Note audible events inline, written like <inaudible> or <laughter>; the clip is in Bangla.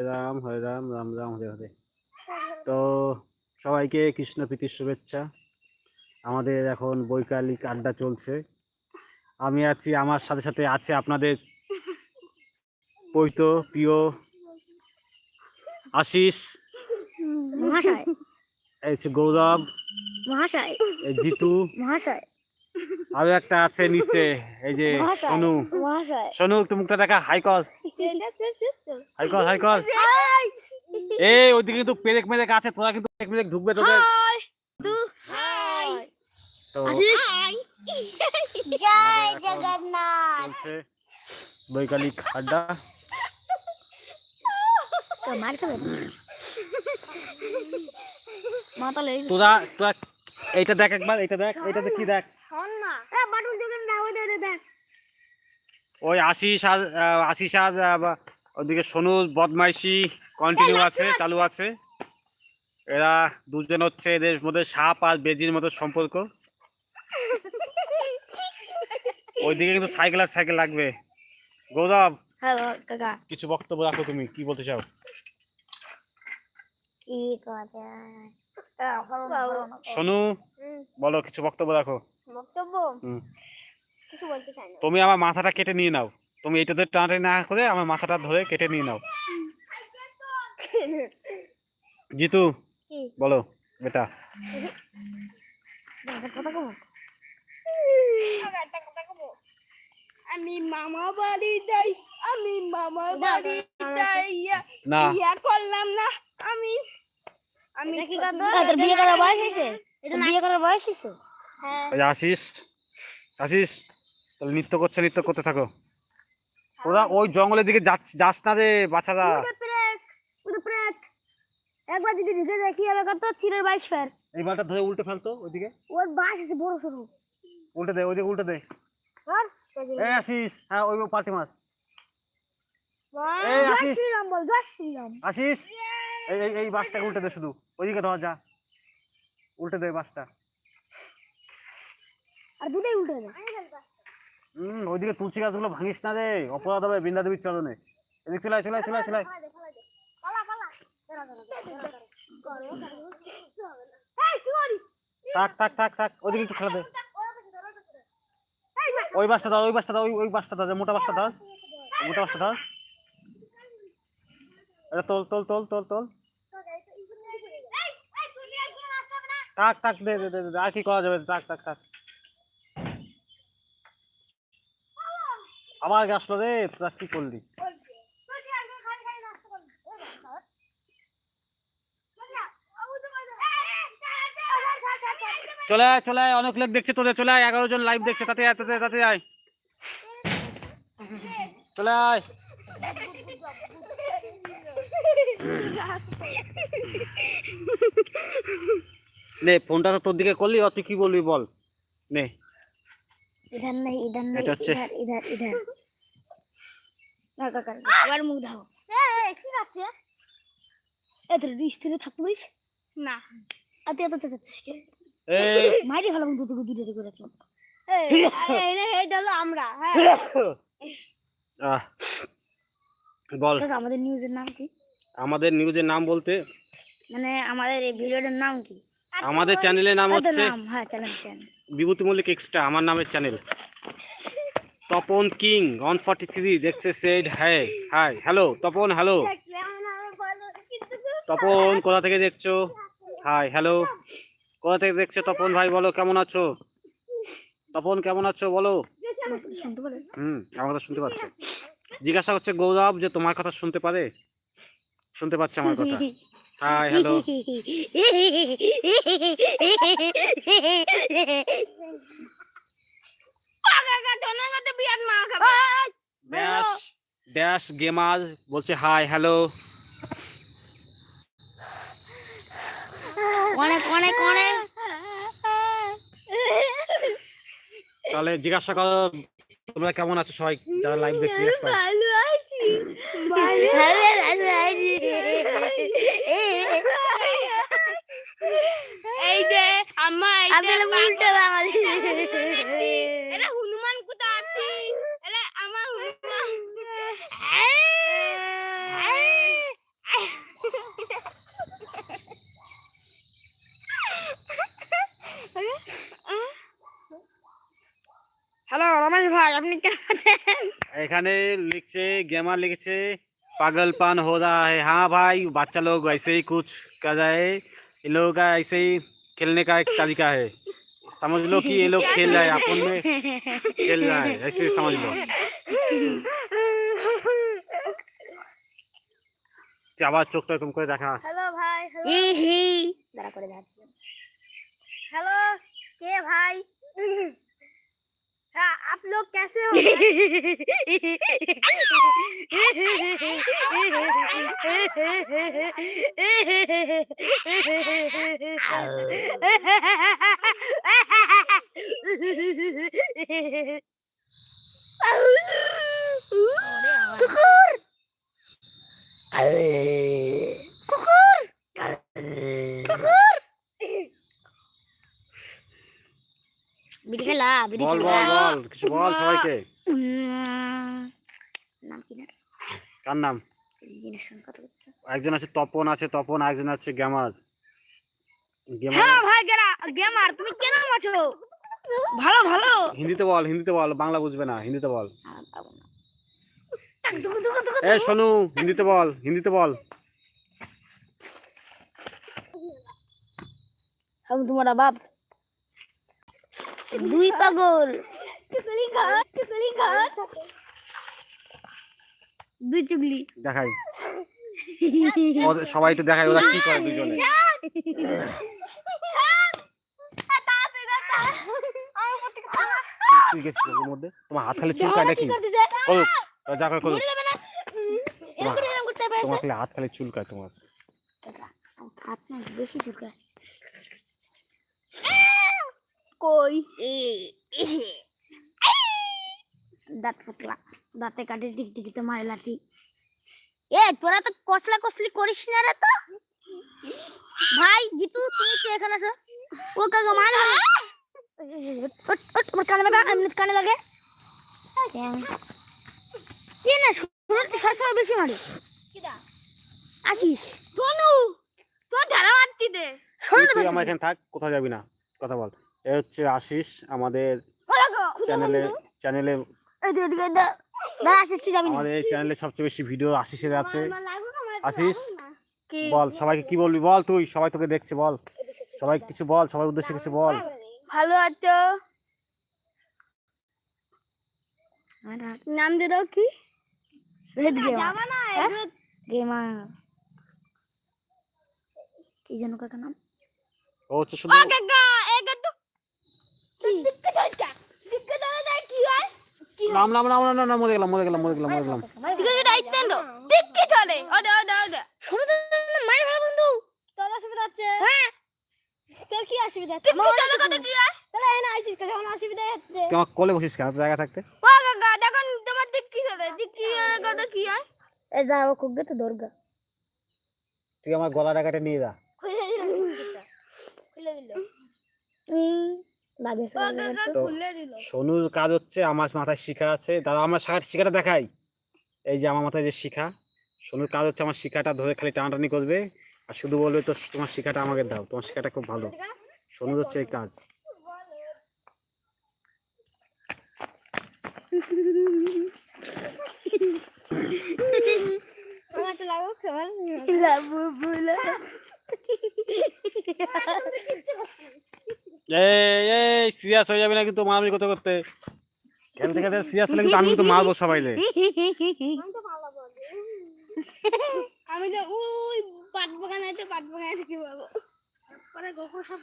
রাম হরে রাম রাম রাম হরে হরে। তো সবাইকে কৃষ্ণ প্রীতির শুভেচ্ছা। আমাদের এখন বৈকালিক আড্ডা চলছে। আমি আছি আমার সাথে সাথে আছে আপনাদের পৈত প্রিয় আশিস। মহাশয়। এই গৌরব। মহাশয়। জিতু। মহাশয়। আরও একটা আছে নিচে এই যে সোনু। সোনু একটু মুখটা দেখা হাই কর হাই কর হাই কর এই ওইদিকে কিন্তু পেরেক মেরেক আছে তোরা কিন্তু পেরেক মেরেক ঢুকবে তোদের। তো জয় জগন্নাথ। বৈকালিক আড্ডা। তোরা তোরা এইটা দেখ একবার এইটা দেখ এইটাতে কি দেখ? শোন না। এ বাটুল দোকান না ওই দে দেখ। ওই আশিস আর আশিস আর ওদিকে সোনুর বদমাইশি কন্টিনিউ আছে চালু আছে। এরা দুজন হচ্ছে এদের মধ্যে সাপ আর বেজির মতো সম্পর্ক। ওইদিকে কিন্তু সাইকেল আর সাইকেল লাগবে। গৌরব হ্যাঁ কিছু বক্তব্য রাখো তুমি কি বলতে চাও? কি করে সোনু বলো কিছু বক্তব্য রাখো। বক্তব্য? কিছু বলতে চাই না। তুমি আমার মাথাটা কেটে নিয়ে নাও। তুমি এইটাতে টানাটানি না করে আমার মাথাটা ধরে কেটে নিয়ে নাও। জিতু বলো বেটা। আমি মামা বাড়ি যাই আমি মামা বাড়ি যাই না। বিয়া করলাম না আমি আমি কি কথা তোর বিয়ে করার বয়স হয়েছে? বিয়ে করার বয়স হয়েছে? হ্যাঁ। আশিস আশিস তাহলে নৃত্য করছে নৃত্য করতে থাকো। ওরা ওই জঙ্গলের দিকে যাস যাস না রে বাচ্চারা। প্রেক ওটা প্রেক একবার যদি ঢুকে যায় কি হবে কত? চিরের বাইশ ফের। এই বালটা ধরে উল্টে ফেলতো ওইদিকে? ওর বাস আছে বড় সরু। উল্টে দে ওইদিকে উল্টে দে। আর এই আশিস হ্যাঁ ওই পার্টি মার। এই জয় আশিস। শ্রীরাম বল জয় শ্রীরাম। আশিস। এই এই এই বাসটাকে উল্টে দে শুধু। ওইদিকে ধর যা। উল্টে দে বাসটা। আর দুটাই উল্টে দে। হুম ওইদিকে তুলসী গাছগুলো ভাঙিস না রে। অপরাধ হবে বৃন্দা দেবীর চরণে। এদিকে চলে চলে চলে চলে থাক থাক থাক থাক ওইদিকে একটু খেলা দে। ওই বাসটা ধর ওই বাসটা ধর ওই ওই বাসটা ধর মোটা বাসটা ধর। মোটা বাসটা ধর। এটা তোল তোল তোল তোল তোল। থাক থাক দে দে দে আর কি করা যাবে? থাক থাক থাক আবার আসলো রে? তোরা কি করলি? চলে আয় চলে আয় অনেক লোক দেখছে তোদের। চলে আয় এগারো জন লাইভ দেখছে। তাতে আয় তাতে তাতে আয়। চলে আয়। <laughs> <laughs> নে ফোনটা তো তোর দিকে করলি আর তুই কি বলবি বল? নে। নাই নাই কাকা আবার মুখ দাও এ কি না। আর তুই এত আমাদের নিউজের নাম কি? আমাদের নিউজের নাম বলতে মানে আমাদের এই ভিডিওটার নাম কি? আমাদের চ্যানেলের নাম হচ্ছে হ্যাঁ বিভূতি মল্লিক এক্সট্রা আমার নামের channel Tapan king one forty three দেখছে সেড হ্যাঁ hi hello Tapan hello Tapan কোথা থেকে দেখছ? হাই হ্যালো কোথা থেকে দেখছ তপন ভাই বলো কেমন আছো? তপন কেমন আছো বলো? শুনতে হুম আমার কথা শুনতে পাচ্ছে। জিজ্ঞাসা করছে গৌরব যে তোমার কথা শুনতে পারে? শুনতে পাচ্ছে আমার কথা। Hi hello dash dash gamer বলছে হাই হ্যালো কোনে কোনে কোনে। তাহলে জিজ্ঞাসা করো তোমরা কেমন আছো সবাই যারা লাইভ দেখছি এই যে আম্মা এই যে আমি উল্টো বাঙালি এলা হনুমান কোথা আছে এলা আমার হনুমান হ্যালো রমেশ ভাই আপনি কেমন আছেন এখানে লিখছে গেমার লিখেছে पागल पान हो रहा है हाँ भाई बच्चा लोग ऐसे ही कुछ कर रहे इन लोगों का ऐसे ही खेलने का एक तरीका है समझ लो कि ये लोग खेल रहे हैं अपन में खेल रहा है ऐसे समझ लो আবার চোখটা কম করে দেখা হ্যালো ভাই হ্যালো কে ভাই आप लोग कैसे हो? कुकुर বিড়ি খেলা বিড়ি বল খেলা বল বল কিছু বল সবাইকে উম, নাম কি না কার নাম এই জিনিস সঙ্গে কথা বলছো একজন আছে তপন আছে তপন একজন আছে গ্যামার গেমার হ্যাঁ ভাই গেরা গেমার তুমি কেমন আছো ভালো ভালো হিন্দিতে বল হিন্দিতে বল বাংলা বুঝবে না হিন্দিতে বল আর পাবো না টাক দুকু দুকু দুকু এ সোনু হিন্দিতে বল হিন্দিতে বল हम तुम्हारा बाप দুই পাগল দুই চুগলি দেখাই সবাই তো দেখাই ওরা কি করে দুজনে তুই গেছিস ওর মধ্যে তোমার হাত খালি চুল কাটা করুক যা করে করুক তোমার হাত খালি চুল কায় তোমার হাত না বেশি চুলকায় কই? <coughs> দাঁত ফুটলা দাঁতে কাটে টিকটিকিতে মারে লাঠি। এ তোরা তো কসলা কসলি করিস না রে তো। ভাই জিতু তুমি কি এখানে আছো? ও কাকা মার আমার কানে লাগা এমনি কানে লাগে। কি না শুনে তো সবসময় বেশি মারে? আসিস। তনু তোর ধারা মারতি দে। তুই আমার এখানে থাক কোথাও যাবি না। কথা বল। এ হচ্ছে আশিস আমাদের চ্যানেলে চ্যানেলে আমাদের এই চ্যানেলে সবচেয়ে বেশি ভিডিও আশিসের আছে। আশিস বল সবাইকে কি বলবি? বল তুই সবাই তোকে দেখছে বল। সবাই কিছু বল সবার উদ্দেশ্যে কিছু বল। ভালো আছো? নাম দিয়ে দাও কি? Red gamer. গেমার। কি জানো কাকা নাম? ও হচ্ছে শুধু হয়? নাম নাম নাম নাম নাম মরে গেলাম মরে গেলাম মরে গেলাম মরে তো। মারি ভালো বন্ধু। তোর অসুবিধা হচ্ছে? হ্যাঁ। তোর কি অসুবিধা কত কি হয়? তাহলে এনে অসুবিধা হচ্ছে। তুই আমার কোলে বসিস কেন? জায়গা থাকতে? ও দেখুন তোমার কি হয়? এই যা ও খুব তো দুর্গা। তুই আমার গলা টাকাটা নিয়ে যা। খুলে দিল খুলে দিল সোনুর কাজ হচ্ছে আমার মাথায় শিখা আছে। দাদা আমার শাখার শিখাটা দেখাই। এই যে আমার মাথায় যে শিখা সোনুর কাজ হচ্ছে আমার শিখাটা ধরে খালি টানাটানি করবে। আর শুধু বলবে তো তোমার শিখাটা আমাকে দাও তোমার শিখাটা খুব ভালো। সোনুর হচ্ছে এই কাজ। আমাকে এই এই, সিরিয়াস হয়ে যাবে না কিন্তু মারামারি করতে করতে কেন থেকে সিরিয়াস হলে কিন্তু আমি কিন্তু মারবো সবাইলে। আমি তো ওই পাট বাগান পাট বাগান থেকে পাবো পরে গোকুল সব